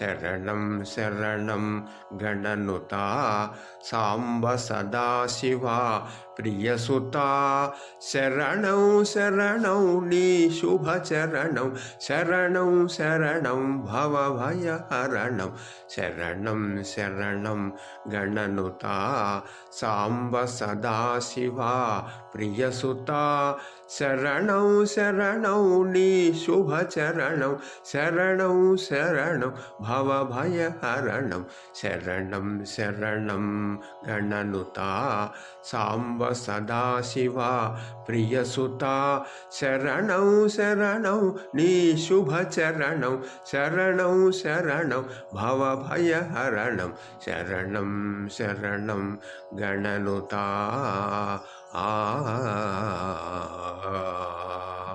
శరణం శరణం గణనుత సాంబ సదాశివ प्रियसुता चरण, शरण शरण, भव भय हरण, शरण शरण, गणनुता, साम्ब सदाशिवा प्रियसुता चरण, शरण शरण, भव भय हरण, शरण शरण, गणनुता सांब सदाशिवा प्रियसुता। चरण शरण शरण भव भय हरण शरण शरण, गणनुता। आ।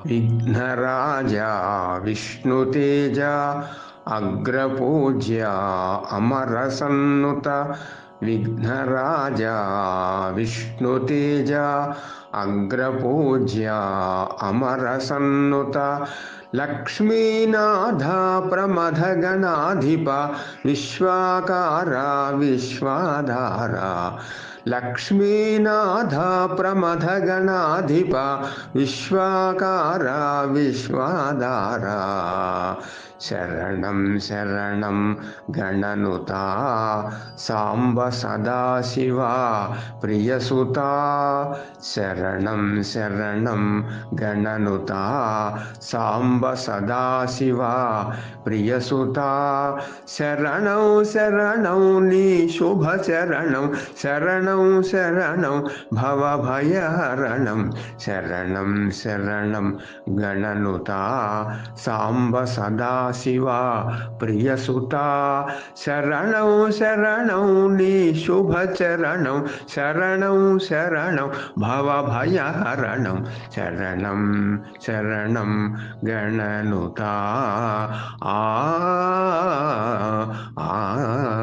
विघ्नराजा, विष्णुतेजा, अग्रपूज्या, अमरसन्नुत विघ्नराजा विष्णुतेजा अग्रपूज्या अमरसन्नुत गणाधिप विश्वाकार विश्वाकारा विश्वाधारा लक्ष्मीनाथा प्रमथगणाधिप विश्वाकारा विश्वाधारा। शरण शरण गणनुता। सदा शिवा, प्रियसुता। शरण शरण गणनुता। सदा शिवा, प्रियसुता। शरणौ, शरण शरण शरण भव भवभयहरणं। शरण शरण गणनुता। सांब सदा शिवा प्रियसुता शरण शरण निशुभ चरण, शरण शरण भव भय हरण शरण शरण, गणनुता, आ आ